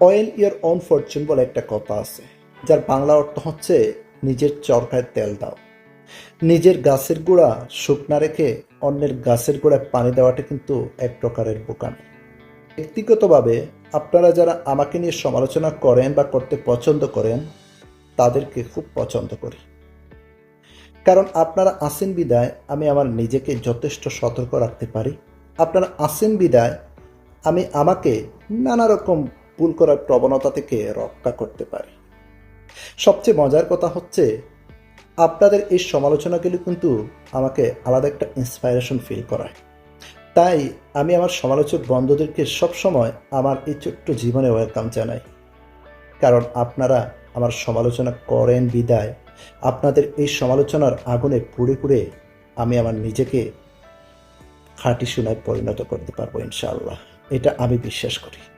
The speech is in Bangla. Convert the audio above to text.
অয়েল ইয়ার অন ফরচুন বলে একটা কথা আছে, যার বাংলা অর্থ হচ্ছে নিজের চরকায় তেল দাও। নিজের গাছের গোড়া শুকনা রেখে অন্যের গাছের গোড়ায় পানি দেওয়াটা কিন্তু এক প্রকারের বোকামি। ব্যক্তিগতভাবে আপনারা যারা আমাকে নিয়ে সমালোচনা করেন বা করতে পছন্দ করেন, তাদেরকে খুব পছন্দ করি। কারণ আপনারা আসেন বিদায়, আমি আমার নিজেকে যথেষ্ট সতর্ক রাখতে পারি। আপনারা আসেন বিদায়, আমি আমাকে নানা রকম ভুল করার প্রবণতা থেকে রক্ষা করতে পারি। সবচেয়ে মজার কথা হচ্ছে, আপনাদের এই সমালোচনাগুলি কিন্তু আমাকে আলাদা একটা ইন্সপাইরেশন ফিল করায়। তাই আমি আমার সমালোচক বন্ধুদেরকে সবসময় আমার এই ছোট্ট জীবনে ওয়েলকাম জানাই। কারণ আপনারা আমার সমালোচনা করেন বিদায়। আপনাদের এই সমালোচনার আগুনে পুড়ে পুড়ে আমি আমার নিজেকে খাঁটি সোনায় পরিণত করতে পারব ইনশাআল্লাহ। এটা আমি বিশ্বাস করি।